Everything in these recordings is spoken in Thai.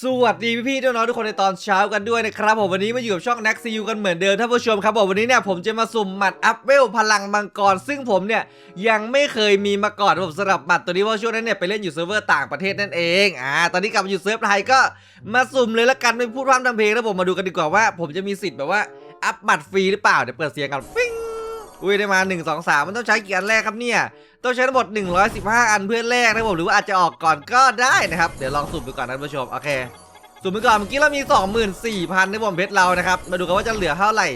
สวัสดีพี่ๆน้องทุกคนในตอนเช้ากันด้วยนะครับผมวันนี้มาอยู่กับช่อง n ็กซียูกันเหมือนเดิมท่านผู้ชมครับผมวันนี้เนี่ยผมจะมาสุ่มหมัดอัพเวลพลังมังกร ซึ่งผมเนี่ยยังไม่เคยมีมาก่อนผมสำหรับหมัดตัวนี้เพราะช่วงนั้นเนี่ยไปเล่นอยู่เซิร์ฟเวอร์ต่างประเทศนั่นเองอ่าตอนนี้กลับมาอยู่เซิร์ฟไทยก็มาสุ่มเลยละกันไม่พูดพร่ำทำเพลงแล้วผมมาดูกันดีกว่าว่า ผมจะมีสิทธิ์แบบว่าอัพหมัดฟรีหรือเปล่าเดี๋ยวเปิดเสียงกันฟิ้ง อุ้ยได้มา 1 2 3 มันต้องใช้กี่อันแรกครับเนี่ย ต้องใช้ทั้งหมด 115 อันเพื่อแรกนะผมหรือว่าอาจจะออกก่อนก็ได้นะครับ เดี๋ยวลองสุ่มดูก่อนนะท่านผู้ชมโอเคสุ่มไปก่อนเมื่อกี้เรามี 24,000ในผมเพชรเรานะครับมาดูกันว่าจะเหลือเท่าไหร่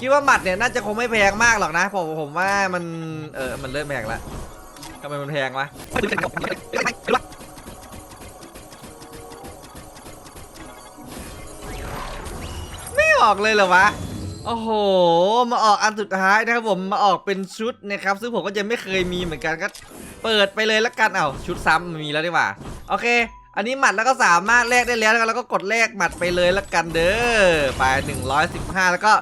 คิดว่าหมัดเนี่ยน่าจะคงไม่แพงมากหรอกนะผมผมว่ามันเออมันเริ่มแพงล้วทำไมมันแพงวะไม่ออกเลยเหรอวะ โอ้โห มาออกอันสุดท้ายนะครับผมมาออกเป็นชุดนะครับ ซึ่งผมก็ยังไม่เคยมีเหมือนกันก็เปิดไปเลยละกันเอ้าชุดซ้ำมีแล้วดีกว่า โอเค อันนี้หมัดแล้วก็สามารถแลกได้แล้วแล้วก็กดแลกหมัดไปเลยละกันเด้อไป 115 แล้วก็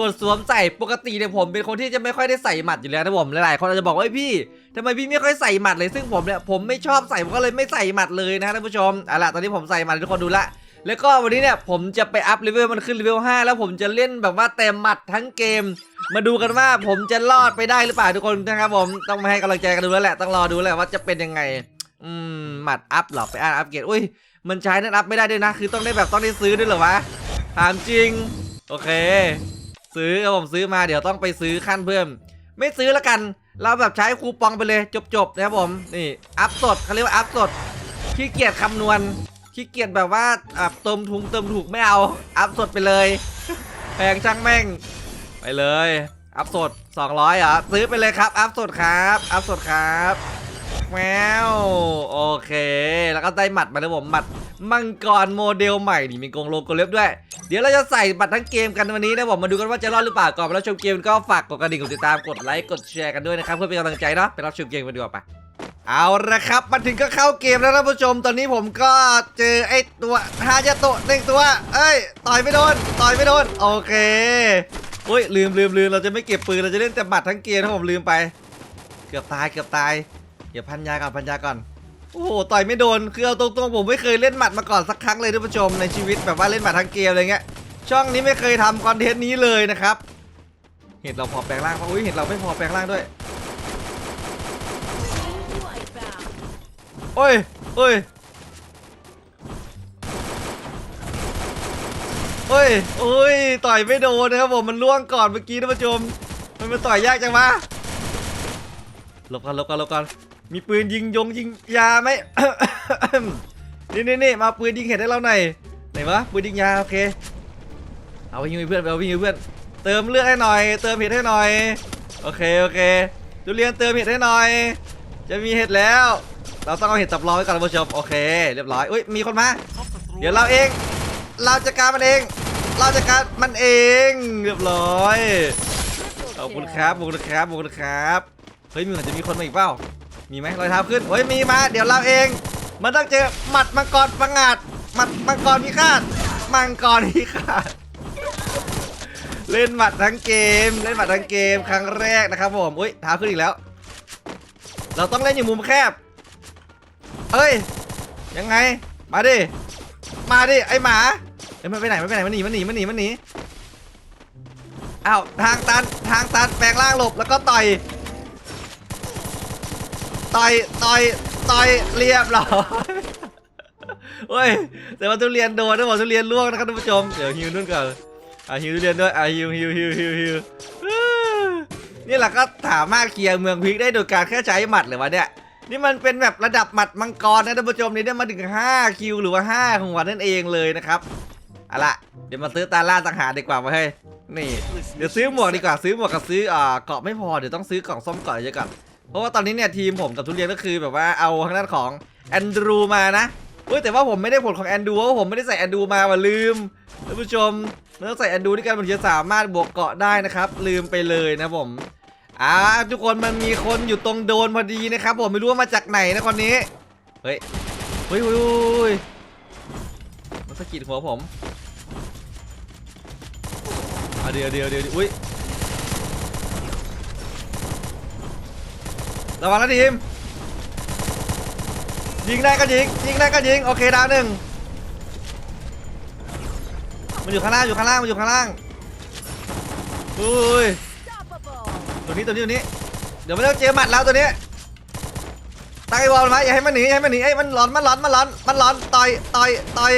กดสวมใส่ปกติเนี่ยผมเป็นคนที่จะไม่ค่อยได้ใส่หมัดอยู่แล้วนะผมหลายๆคนอาจจะบอกว่าพี่ทำไมพี่ไม่ค่อยใส่หมัดเลยซึ่งผมเนี่ยผมไม่ชอบใส่ผมก็เลยไม่ใส่หมัดเลยนะท่านผู้ชมเอาล่ะตอนนี้ผมใส่หมัดทุกคนดูละ แล้วก็วันนี้เนี่ยผมจะไปอัพเลเวลมันขึ้นเลเวล5แล้วผมจะเล่นแบบว่าเต็มหมัดทั้งเกม มาดูกันว่าผมจะรอดไปได้หรือเปล่าทุกคนนะครับผมต้องมาให้กำลังใจกันดูแล้วแหละต้องรอดูแหละว่าจะเป็นยังไง อืมหมัดอัพหรอไปอ่านอัพเกรดอุ้ยมันใช้นั่นอัพไม่ได้ด้วยนะ คือต้องได้แบบต้องได้ซื้อด้วยเหรอวะถามจริง โอเค ซื้อครับผมซื้อมาเดี๋ยวต้องไปซื้อขั้นเพิ่ม ไม่ซื้อแล้วกัน เราแบบใช้คูปองไปเลยจบๆนะครับผมนี่อัพสดเขาเรียกว่าอัพสดขี้เกียจคำนวณ ขี้เกียจแบบว่าอะเติมทุงเติมถูกไม่เอา อัพสดไปเลย แพงช่างแม่ง ไปเลย อัพสด 200เหรอซื้อไปเลยครับ อัพสดครับ อัพสดครับแมวโอเค แล้วก็ได้หมัดมาแล้วผมหมัดมังกรโมเดลใหม่นี่มีกรงโลโก้เล็บด้วย เดี๋ยวเราจะใส่บัตรทั้งเกมกันวันนี้นะผมมาดูกันว่าจะรอดหรือเปล่าก่อนไปรับชมเกมก็ฝากกดกระดิ่งกดติดตามกดไลค์กดแชร์กันด้วยนะครับเพื่อเป็นกำลังใจเนาะไปรับชมเกมกันดีกว่าปะ เอาละครับมาถึงก็เข้าเกมแล้วท่านผู้ชม ตอนนี้ผมก็เจอไอ้ตัวฮายาโตะหนึ่งตัว เอ้ย ต่อยไม่โดน ต่อยไม่โดน โอเคอุ้ยลืมลืมลืมเราจะไม่เก็บปืนเราจะเล่นแต่หมัดทั้งเกมถ้าผมลืมไป เกือบตายเกือบตาย เดี๋ยวพันยาก่อนพันยาก่อน โอ้โหต่อยไม่โดน คือเอาตรงๆผมไม่เคยเล่นหมัดมาก่อนสักครั้งเลยท่านผู้ชมในชีวิตแบบว่าเล่นหมัดทั้งเกมอะไรเงี้ย ช่องนี้ไม่เคยทำคอนเทนต์นี้เลยนะครับ เห็นเราพอแปลงร่างปะอุ้ยเห็นเราไม่พอแปลงร่างด้วย โอ้ยโอ้ยโอ้ยโอ้ย ต่อยไม่โดนนะครับผมมันล่วงก่อนเมื่อกี้ท่านผู้ชม มันมาต่อยยากจังวะหลบกันหลบกันหลบกันมีปืนยิงยงยิงยาไหมนี่นี่นี่มาปืนยิงเห็ดให้เราหน่อยไหนวะปืนยิงยาโอเคเอาไปยิงเพื่อนเอาไปยิงเพื่อน เติมเลือดให้หน่อย เติมเห็ดให้หน่อยโอเคโอเคทุเรียนเติมเห็ดให้หน่อย จะมีเห็ดแล้ว เราต้องเอาเห็ดตับรอไว้ก่อนท่านผู้ชมโอเค เรียบร้อยอุ้ยมีคนมา เดี๋ยวเราเอง เราจัดการมันเอง เราจัดการมันเอง เรียบร้อยขอบคุณครับขอบคุณครับขอบคุณครับเฮ้ยมีเหมือนจะมีคนมาอีกเปล่ามีไหมรอยเท้าขึ้นเฮ้ยมีมา เดี๋ยวเราเอง มันต้องเจอหมัดมังกรปังอาจหมัดมังกรพิฆาตมังกรพิฆาตเล่นหมัดทั้งเกม เล่นหมัดทั้งเกมครั้งแรกนะครับผมอุ้ยเท้าขึ้นอีกแล้ว เราต้องเล่นอยู่มุมแคบ เอ้ย ยังไง มาดิ มาดิ ไอหมาเอ้ยมันไปไหนมันไปไหนมันหนีมันหนีมันหนีมันหนีอ้าวทางตันทางตันแปลงร่างหลบแล้วก็ต่อย ต่อยต่อยต่อยเรียบร้อยเฮ้ยแต่ว่าทุเรียนโดนนะบอกทุเรียนล่วงนะครับท่านผู้ชมเดี๋ยวฮิวนู่นก่อนอะฮิวทุเรียนด้วยอะฮิวฮิวฮิวฮิวฮิวนี่แหละก็สามารถเคลียร์เมืองพิกได้โดยการแค่ใช้หมัดเลยวะเนี่ย นี่มันเป็นแบบระดับหมัดมังกรนะท่านผู้ชมนี่ได้มาถึง 5 คิวหรือว่า 5 ของวันนั่นเองเลยนะครับเอาละเดี๋ยวมาซื้อตาล่าต่างหากดีกว่ามาให้นี่เดี๋ยวซื้อหมวกดีกว่าซื้อหมวกกับซื้ออ่าเกาะไม่พอเดี๋ยวต้องซื้อกล่องส้มก่อนเยอะก่อนเพราะว่าตอนนี้เนี่ยทีมผมกับทุเรียนก็คือแบบว่าเอาทางด้านของแอนดรูมานะเฮ้ยแต่ว่าผมไม่ได้ผลของแอนดรูเพราะผมไม่ได้ใส่แอนดรูมาว่าลืมท่านผู้ชมมันต้องใส่แอนดรูด้วยกันมันจะสามารถบวกเกาะได้นะครับลืมไปเลยนะผม อ่าทุกคนมันมีคนอยู่ตรงโดนพอดีนะครับผมไม่รู้ว่ามาจากไหนนะคนนี้ เฮ้ยเฮ้ยเฮ้ยมันสะกิดหัวผมเดี๋ยวเดี๋ยวเดี๋ยวอุ้ยระวังนะทีมยิงได้ก็ยิงยิงได้ก็ยิงโอเคดาวหนึ่งมันอยู่ข้างล่างอยู่ข้างล่างมันอยู่ข้างล่างอุ้ย ตัวนี้ตัวนี้ตัวนี้ เดี๋ยวมันต้องเจอหมัดแล้วตัวนี้ตั้งไอ้บอลมาอย่าให้มันหนีอย่าให้มันหนีไอ้ยมันร้อนมันร้อนมันร้อนมันร้อนต่อยต่อยต่อย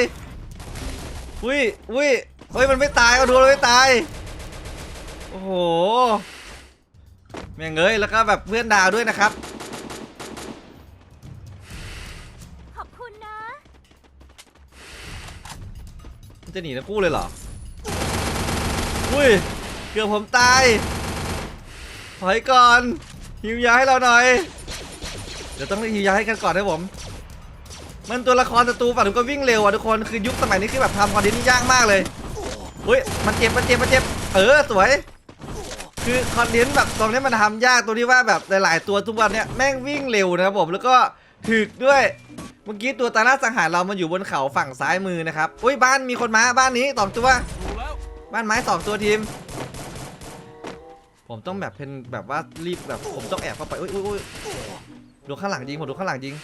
อุ้ยอุ้ยเฮ้ยมันไม่ตายก็ดูมันไม่ตายโอ้โหแม่งเอ้ยแล้วก็แบบเพื่อนดาวด้วยนะครับ ขอบคุณนะ มันจะหนีทั้งคู่เลยเหรอ อุ้ย เกือบผมตายถ อยก่อนฮิวยาให้เราหน่อย เดี๋ยวต้องฮิวยาให้กันก่อนนะผม มันตัวละครศัตรูฝั่งนู้นก็วิ่งเร็วอะทุกคนคือยุคสมัยนี้คือแบบทำคอนเทนต์นี่ยากมากเลยอุ้ยมันเจ็บมันเจ็บมันเจ็บเออสวย คือคอนเทนต์แบบตรงนี้มันทำยากตรงที่ว่าแบบหลาย ๆ ตัวทุกวันเนี้ยแม่งวิ่งเร็วนะครับผมแล้วก็ถึกด้วยเมื่อกี้ตัวตาล่าสังหารเรามันอยู่บนเขาฝั่งซ้ายมือนะครับ อุ้ยบ้านมีคนมาบ้านนี้สองตัว บ้านไม้สองตัวทีม ผมต้องแบบเป็นแบบว่ารีบแบบผมต้องแอบเข้าไปอุ้ยอุ้ยอุ้ยดูข้างหลังยิงผมดูข้างหลังยิง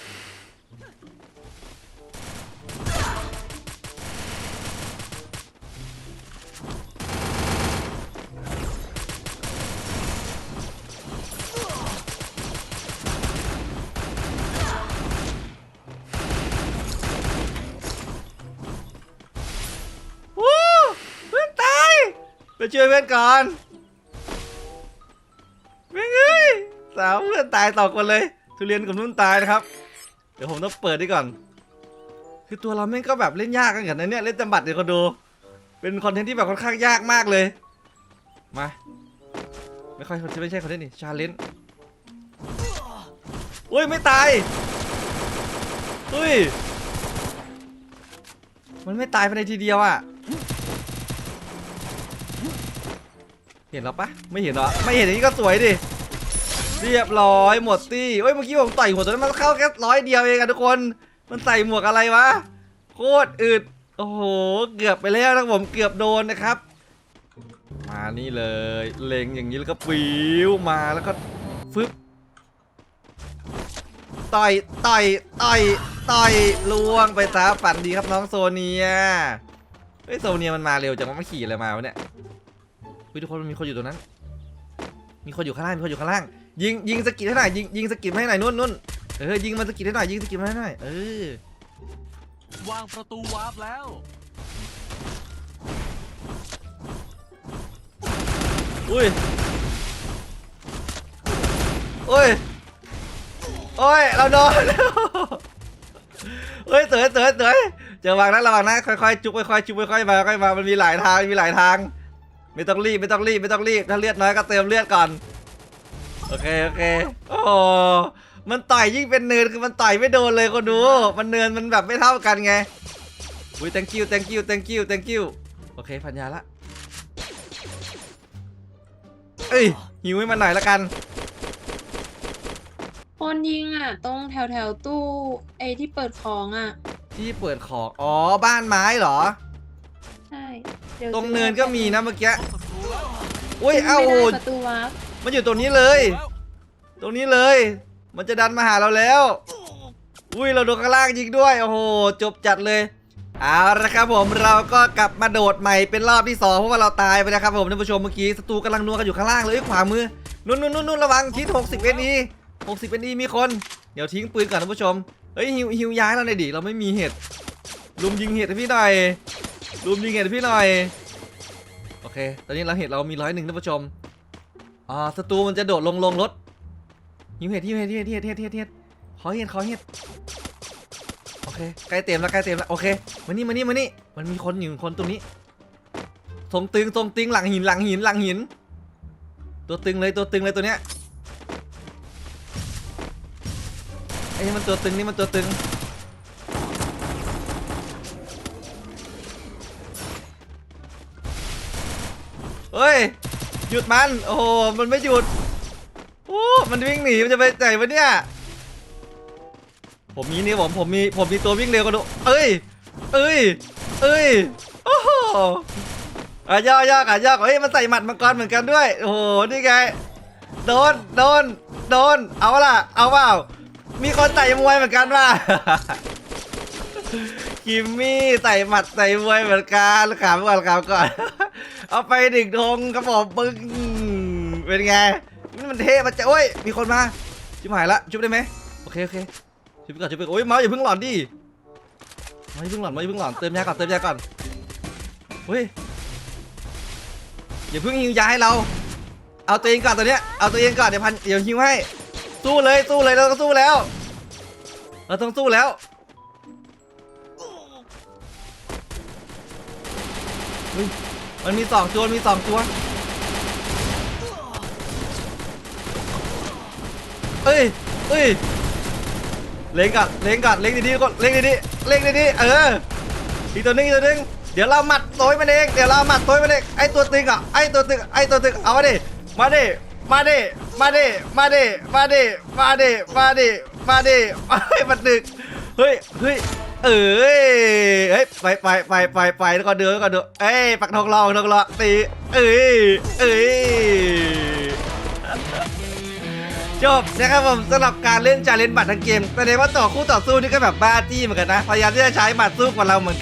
วู้เพื่อนตายไปช่วยเพื่อนก่อน สาเพื่อนตายต่อคนเลย ทุเรียนกับนุ่นตายนะครับ เดี๋ยวผมต้องเปิดดีก่อน คือตัวเราแม่งก็แบบเล่นยากกันกันนะเนี่ยเล่นจำบัดเดี๋ยวคนดู เป็นคอนเทนต์ที่แบบค่อนข้างยากมากเลย มา ไม่ค่อยไม่ใช่คอนเทนต์นี่ชาเลนจ์อุ้ยไม่ตายอุ้ย มันไม่ตายภายในทีเดียวอะ เห็นแล้วปะไม่เห็นเหรอ ไม่เห็นอย่างนี้ก็สวยดิ เรียบร้อยหมดตี้เอ้ยเมื่อกี้ผมต่อยหัวตัวนั้นมันเข้าแค่ร้อยเดียวเองอะทุกคน มันใส่หมวกอะไรวะ โคตรอึด โอ้โห เกือบไปแล้วนะผมเกือบโดนนะครับ มานี่เลย เล็งอย่างนี้แล้วก็ปิวมาแล้วก็ฟึบต่อยต่อยต่อยต่อยล่วงไปซะฝันดีครับน้องโซเนียเฮ้ยโซเนียมันมาเร็วจังมันขี่อะไรมาวะเนี่ยเฮ้ยทุกคนมันมีคนอยู่ตรงนั้น มีคนอยู่ข้างล่างมีคนอยู่ข้างล่าง ยิงยิงสกิดให้หน่อยยิงยิงสกิดให้หน่อยนุ่นนุ่นเออยิงมันสกิดให้หน่อยยิงสกิดให้หน่อยเออวางประตูวาร์ปแล้วอุ้ยโอ้ยโอ้ยเราโดนเฮ้ยเต๋อเต๋อเต๋อเจอวางนะระวังนะค่อยๆจุกค่อยๆจุกค่อยๆมาค่อยๆมามันมีหลายทางมีหลายทาง ไม่ต้องรีบไม่ต้องรีบไม่ต้องรีบถ้าเลือดน้อยก็เติมเลือดก่อน โอเคโอเคโอ้โหมันต่อยยิ่งเป็นเนินคือมันต่อยไม่โดนเลยคนดู มันเนินมันแบบไม่เท่ากันไงอุ้ย thank you thank you thank you thank you โอเคพันยาละเอ้ยหิวให้มันหน่อยละกันคนยิงอะ ตรงแถวแถวๆตู้ไอ้ที่เปิดของอะ ที่เปิดของ อ๋อ บ้านไม้เหรอ ใช่ดี๋ยวตรงเนินก็มีนะเมื่อกี้ศัตรูแล้วอุ้ยขึ้นเอ้าไม่โอ้ได้โหประตูวาร์ปมันอยู่ตรงนี้เลยแล้ว ตรงนี้เลย มันจะดันมาหาเราแล้ว อุ้ยเราโดนข้างล่างยิงด้วย โอ้โห จบจัดเลย เอาละครับผมเราก็กลับมาโดดใหม่เป็นรอบที่สองเพราะว่าเราตายไปนะครับผมท่านผู้ชมเมื่อกี้ศัตรูกำลังนัวกันอยู่ข้างล่างเลยขวามือ นุ่นนุ่นนุ่นระวังทิศ60 NE 60 NE มีคน เดี๋ยวทิ้งปืนก่อนท่านผู้ชม เฮ้ยฮิวฮิวย้ายเราหน่อยดิเราไม่มีเห็ดลุมยิงเห็ดให้พี่หน่อยลุมยิงเห็ดให้พี่หน่อย โอเค ตอนนี้เราเห็ดเรามีร้อยหนึ่งท่านผู้ชมอ่าศัตรูมันจะโดดลงลงรถ หิวเห็ดหิวเห็ดหิวเห็ดเห็ดเห็ดเห็ดเห็ดขอเห็ดขอเห็ดโอเคใกล้เต็มแล้วใกล้เต็มแล้วโอเคมานี่มานี่มานี่มันมีคนอยู่คนตรงนี้ทรงตึงทรงตึงหลังหินหลังหินหลังหิน ตัวตึงเลยตัวตึงเลยตัวเนี้ยไอ้นี่มันตัวตึงนี่มันตัวตึงเฮ้ยหยุดมันโอ้โหมันไม่หยุด โอ้มันวิ่งหนีมันจะไปไหนวะเนี่ย ผมมีนี่ผมผมมีผมมีตัววิ่งเร็วกันดูเอ้ย เอ้ย เอ้ย โอ้โหอะย่อย่ออะย่อเฮ้ยมันใส่หมัดมังกรเหมือนกันด้วย โอ้โห นี่ไง โดน โดน โดน เอาล่ะ เอาเปล่า มีคนใส่มวยเหมือนกันว่ะคิมมี่ใส่หมัดใส่มวยเหมือนกันขำก่อนขำก่อน เอาไปหนึ่งธงกระบอกปึ้งเป็นไง นี่มันเท่มันจะโอ้ย มีคนมา ชิบหายละชุบได้ไหมโอเคโอเคชุบไปก่อนชุบไปโอ้ยเมาส์อย่าเพิ่งหลอนดิเมาส์อย่าเพิ่งหลอนเมาส์อย่าเพิ่งหลอนเติมยาก่อนเติมยาก่อนเฮ้ยอย่าเพิ่งยิงยาให้เรา เอาตัวเองก่อนตัวเนี้ยเอาตัวเองก่อนเดี๋ยวพันเดี๋ยวฮิวให้สู้เลยสู้เลยเราต้องสู้แล้วเราต้องสู้แล้วมันมีสองตัวมีสองตัว อ้ยเอ้ยเล็งก่อนเล็งก่อนเล็งดีๆก่อนเล็งดีๆเล็งดีๆเอออีกตัวนึงอีกตัวนึงเดี๋ยวเราหมัดโต้ยมันเองเดี๋ยวเราหมัดโต้ยมันเองไอตัวตึงอะไอตัวตึงไอตัวตึงเอามาดิมาดิมาดิมาดิมาดิมาดิมาดิมาดิมาดิมาดิมันดึกเฮ้ยเฮ้ยเอ้ยเฮ้ยไปไปไปไปไปแล้วก็เดือแล้วก็เดือเอ้ยปักทองรองทองรอตีเอ้ยเอ้ย จบนะครับผมสำหรับการเล่นจาเลนบัตรทั้งเกมแสดงว่าต่อคู่ต่อสู้นี่ก็แบบบ้าจี้เหมือนกันนะพยายามที่จะใช้บัตรสู้กับเราเหมือนกัน